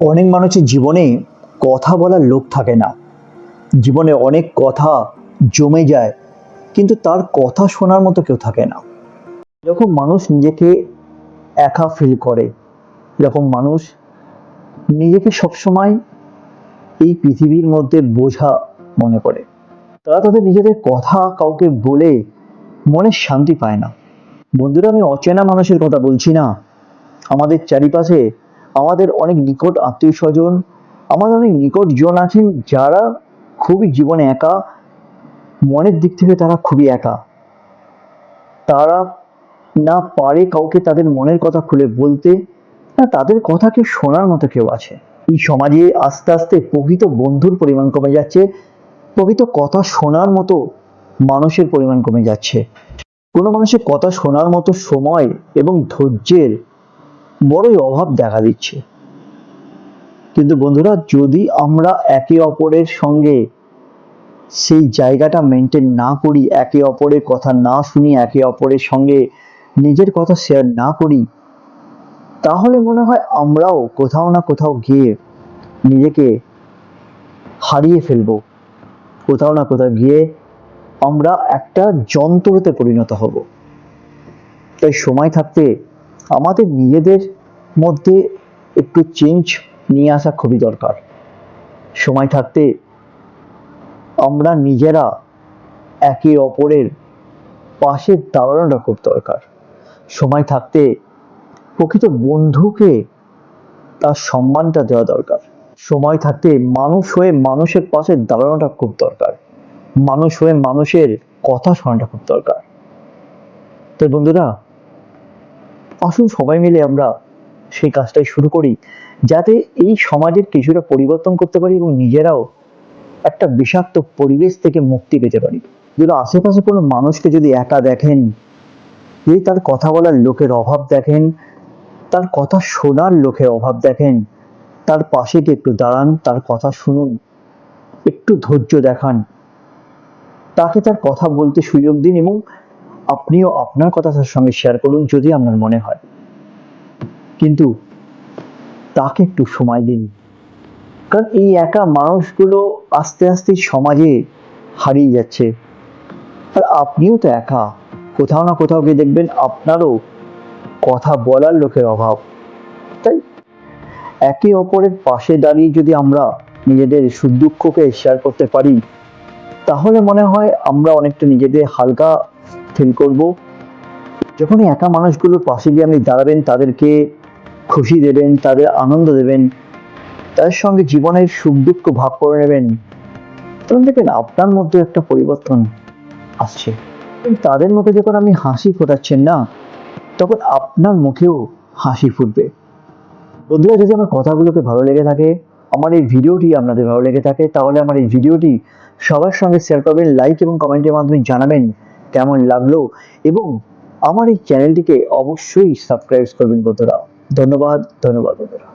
অনেক মানুষের জীবনে কথা বলার লোক থাকে না। জীবনে অনেক কথা জমে যায়, কিন্তু তার কথা শোনার মতো কেউ থাকে না। যখন মানুষ নিজেকে একা ফিল করে। যখন মানুষ নিজেকে সবসময় এই পৃথিবীর মধ্যে বোঝা মনে করে। তারা তাদের নিজেদের কথা কাউকে বলে মনে শান্তি পায় না। বন্ধুরা, আমি অচেনা মানুষের কথা বলছি না। আমাদের চারিপাশে আমাদের অনেক নিকট আত্মীয় স্বজন আমাদের অনেক নিকট জন আছেন যারা খুবই জীবনে একা, মনের দিক থেকে তারা খুবই একা। তারা না পারে কাউকে তাদের মনের কথা খুলে বলতে, না তাদের কথাকে শোনার মতো কেউ আছে। এই সমাজে আস্তে আস্তে প্রকৃত বন্ধুর পরিমাণ কমে যাচ্ছে, প্রকৃত কথা শোনার মতো মানুষের পরিমাণ কমে যাচ্ছে। কোনো মানুষের কথা শোনার মতো সময় এবং ধৈর্যের বড়ই অভাব দেখা দিচ্ছে। কিন্তু বন্ধুরা, যদি আমরা একে অপরের সঙ্গে সেই জায়গাটা মেনটেন না করি, একে অপরের কথা না শুনি, একে অপরের সঙ্গে নিজের কথা শেয়ার না করি, তাহলে মনে হয় আমরাও কোথাও না কোথাও গিয়ে নিজেকে হারিয়ে ফেলব। কোথাও না কোথাও গিয়ে আমরা একটা যন্ত্রতে পরিণত হব। তাই সময় থাকতে আমাদের নিজেদের মধ্যে একটু চেঞ্জ নিয়ে আসা খুবই দরকার। সময় থাকতে আমরা নিজেরা একে অপরের পাশে দাঁড়ানোটা খুব দরকার। সময় থাকতে প্রকৃত বন্ধুকে তার সম্মানটা দেওয়া দরকার। সময় থাকতে মানুষ হয়ে মানুষের পাশে দাঁড়ানোটা খুব দরকার। মানুষ হয়ে মানুষের কথা শোনাটা খুব দরকার। তো বন্ধুরা আসুন সবাই মিলে আমরা সেই কাজটাই শুরু করি, যাতে এই সমাজের কিছুটা পরিবর্তন করতে পারি এবং নিজেরাও একটা বিষাক্ত পরিবেশ থেকে মুক্তি পেতে পারি। যদি আশেপাশে কোনো মানুষকে যদি একা দেখেন, যদি তার কথা বলার লোকের অভাব দেখেন, তার কথা শোনার লোকের অভাব দেখেন, তার পাশে গিয়ে একটু দাঁড়ান, তার কথা শুনুন, একটু ধৈর্য দেখান, তাকে তার কথা বলতে সুযোগ দিন এবং আপনিও আপনার কথা তার সঙ্গে শেয়ার করুন যদি আপনার মনে হয়। কিন্তু তাকে একটু সময় দিন। কারণ এই একা মানুষগুলো আস্তে আস্তে সমাজে হারিয়ে যাচ্ছে। আর আপনিও তো একা। কোথাও না কোথাও গিয়ে দেখবেন আপনারও কথা বলার লোকের অভাব। তাই একে অপরের পাশে দাঁড়িয়ে যদি আমরা নিজেদের সুখ দুঃখকে শেয়ার করতে পারি, তাহলে মনে হয় আমরা অনেকটা নিজেদের হালকা ফিল করব। যখন এই একা মানুষগুলোর পাশে গিয়ে আপনি দাঁড়াবেন, তাদেরকে খুশি দেবেন, তাদের আনন্দ দেবেন, তাদের সঙ্গে জীবনের সুখ দুঃখ ভাগ করে নেবেন, তখন দেখবেন আপনার মধ্যে একটা পরিবর্তন আসছে। তাদের মুখে যখন আপনি হাসি ফোটাচ্ছেন না, তখন আপনার মুখেও হাসি ফুটবে। বন্ধুরা, যদি আমার কথাগুলোকে ভালো লেগে থাকে, আমার এই ভিডিওটি আপনাদের ভালো লেগে থাকে, তাহলে আমার এই ভিডিওটি সবার সঙ্গে শেয়ার করবেন লাইক এবং কমেন্টের মাধ্যমে জানাবেন। কেমন লাগল এবং আমার এই চ্যানেলটিকে অবশ্যই সাবস্ক্রাইব করবেন বন্ধুরা। ধন্যবাদ ধন্যবাদ বন্ধুরা।